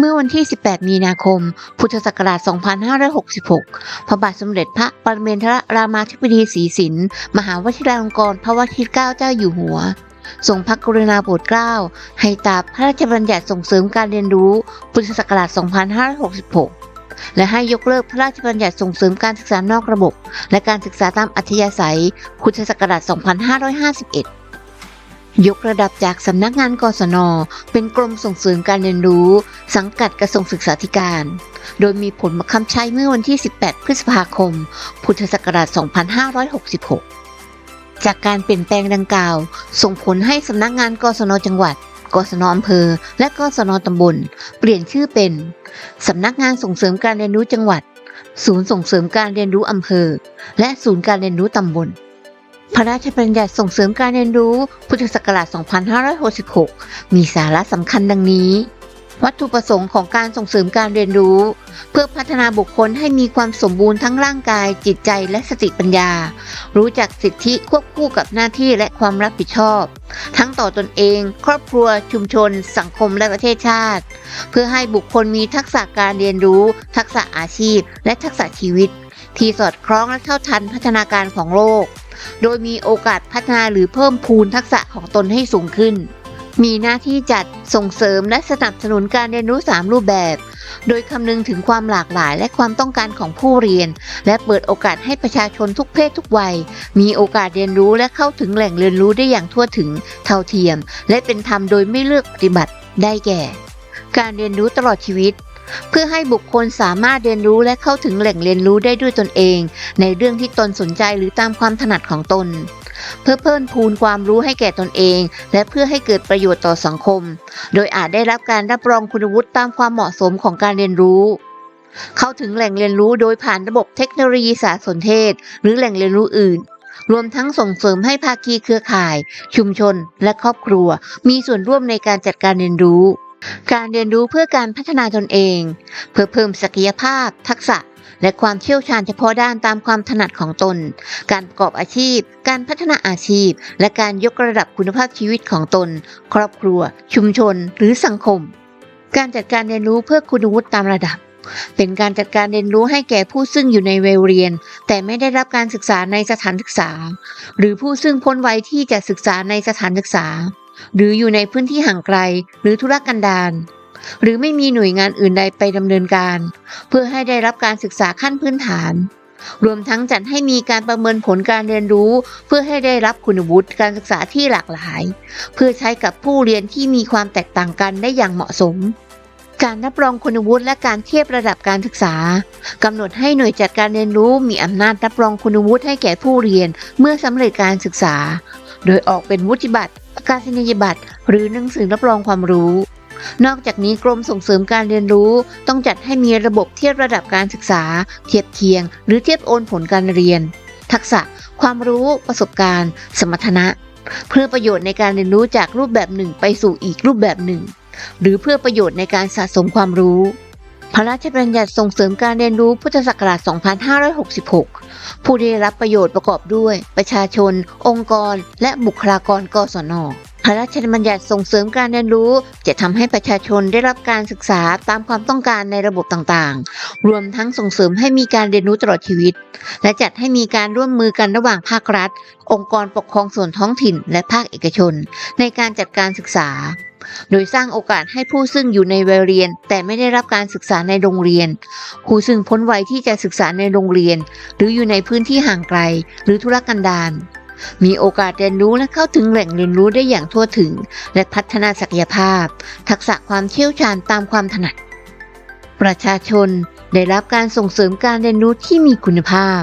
เมื่อวันที่ 18 มีนาคม พุทธศักราช 2566 พระบาทสมเด็จพระปรเมนทรรามาธิบดีศรีสิน มหาวชิราลงกรณ์พระวชิรเกล้าเจ้าอยู่หัวทรงพระกรุณาโปรดเกล้า ให้ตราพระราชบัญญัติส่งเสริมการเรียนรู้ พุทธศักราช 2566 และให้ยกเลิกพระราชบัญญัติส่งเสริมการศึกษานอกระบบ และการศึกษาตามอัธยาศัย พุทธศักราช 2551 ยกระดับจากสำนักงานกศน เป็นกรมส่งเสริมการเรียนรู้ สังกัดกระทรวงศึกษาธิการ โดยมีผลบังคับใช้เมื่อวันที่ 18 พฤษภาคม พุทธศักราช 2566 จากการเปลี่ยนแปลงดังกล่าว ส่งผลให้สำนักงานกศนจังหวัด กศนอำเภอ และกศนตำบล เปลี่ยนชื่อเป็นสำนักงานส่งเสริมการเรียนรู้จังหวัด ศูนย์ส่งเสริมการเรียนรู้อำเภอ และศูนย์การเรียนรู้ตำบล พระราชบัญญัติส่งเสริมการเรียนรู้ พุทธศักราช 2566 มีสาระสำคัญดังนี้ วัตถุประสงค์ของการส่งเสริมการเรียนรู้ เพื่อพัฒนาบุคคลให้มีความสมบูรณ์ทั้งร่างกาย จิตใจและสติปัญญา รู้จักสิทธิควบคู่กับหน้าที่และความรับผิดชอบ ทั้งต่อตนเอง ครอบครัว ชุมชน สังคมและประเทศชาติ เพื่อให้บุคคลมีทักษะการเรียนรู้ ทักษะอาชีพ และทักษะชีวิต ที่สอดคล้องและเท่าทันพัฒนาการของโลก โดยมีโอกาสพัฒนาหรือเพิ่มพูนทักษะของตนให้สูงขึ้น มีหน้าที่จัดส่งเสริมและสนับสนุนการเรียนรู้ 3 รูปแบบ โดยคำนึงถึงความหลากหลายและความต้องการของผู้เรียน และเปิดโอกาสให้ประชาชนทุกเพศทุกวัย มีโอกาสเรียนรู้และเข้าถึงแหล่งเรียนรู้ได้อย่างทั่วถึงเท่าเทียม และเป็นธรรมโดยไม่เลือกปฏิบัติได้แก่ การเรียนรู้ตลอดชีวิต เพื่อให้บุคคลสามารถเรียนรู้และเข้าถึงแหล่งเรียนรู้ได้ด้วยตนเอง ในเรื่องที่ตนสนใจหรือตามความถนัดของตน เพื่อเพิ่มพูนความรู้ให้แก่ตนเอง และเพื่อให้เกิดประโยชน์ต่อสังคม โดยอาจได้รับการรับรองคุณวุฒิตามความเหมาะสมของการเรียนรู้เข้าถึงแหล่งเรียนรู้โดยผ่านระบบเทคโนโลยีสารสนเทศ หรือแหล่งเรียนรู้อื่น รวมทั้งส่งเสริมให้ภาคีเครือข่าย ชุมชน และครอบครัว มีส่วนร่วมในการจัดการเรียนรู้ การเรียนรู้เพื่อการพัฒนาตนเอง เพื่อเพิ่มศักยภาพ ทักษะ และความเชี่ยวชาญเฉพาะด้านตามความถนัดของตน การประกอบอาชีพ การพัฒนาอาชีพ และการยกระดับคุณภาพชีวิตของตน ครอบครัว ชุมชน หรือสังคม การจัดการเรียนรู้เพื่อคุณวุฒิตามระดับ เป็นการจัดการเรียนรู้ให้แก่ผู้ซึ่งอยู่ในวัยเรียน แต่ไม่ได้รับการศึกษาในสถานศึกษา หรือผู้ซึ่งพ้นวัยที่จะศึกษาในสถานศึกษา หรืออยู่ในพื้นที่ห่างไกลหรือธุรกันดารหรือไม่มีหน่วยงานอื่นใดไปดำเนินการ เพื่อให้ได้รับการศึกษาขั้นพื้นฐาน รวมทั้งจัดให้มีการประเมินผลการเรียนรู้ เพื่อให้ได้รับคุณวุฒิการศึกษาที่หลากหลาย เพื่อใช้กับผู้เรียนที่มีความแตกต่างกันได้อย่างเหมาะสม การรับรองคุณวุฒิและการเทียบระดับการศึกษากำหนดให้หน่วยจัดการเรียนรู้มีอำนาจรับรองคุณวุฒิให้แก่ผู้เรียนเมื่อสำเร็จการศึกษา โดยออกเป็นวุฒิบัตรประกาศนียบัตร หรือหนังสือรับรองความรู้ นอกจากนี้กรมส่งเสริมการเรียนรู้ต้องจัดให้มีระบบเทียบระดับการศึกษา เทียบเคียง หรือเทียบโอนผลการเรียน ทักษะ ความรู้ ประสบการณ์ สมรรถนะ เพื่อประโยชน์ในการเรียนรู้จากรูปแบบหนึ่งไปสู่อีกรูปแบบหนึ่ง หรือเพื่อประโยชน์ในการสะสมความรู้ ระราชบัญญัติส่งเสริมการเรียนรู้พุทธศักราช 2566 ผู้ได้รับประโยชน์ประกอบด้วย ประชาชน องค์กร และบุคลากรกศนพ ระราชบัญญัติส่งเสริมการเรียนรู้ จะทำให้ประชาชนได้รับการศึกษาตามความต้องการในระบบต่างๆ รวมทั้งส่งเสริมให้มีการเรียนรู้ตลอดชีวิต และจัดให้มีการร่วมมือกันระหว่างภาครัฐ องค์กรปกครองส่วนท้องถิ่น และภาคเอกชน ในการจัดการศึกษาโดยสร้างโอกาสให้ผู้ซึ่งอยู่ในวัยเรียน แต่ไม่ได้รับการศึกษาในโรงเรียน ผู้ซึ่งพ้นวัยที่จะศึกษาในโรงเรียน หรืออยู่ในพื้นที่ห่างไกล หรือธุรกันดาร มีโอกาสเรียนรู้และเข้าถึงแหล่งเรียนรู้ได้อย่างทั่วถึง และพัฒนาศักยภาพ ทักษะความเชี่ยวชาญตามความถนัด ประชาชนได้รับการส่งเสริมการเรียนรู้ที่มีคุณภาพ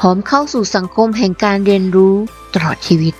พร้อมเข้าสู่สังคมแห่งการเรียนรู้ตลอดชีวิต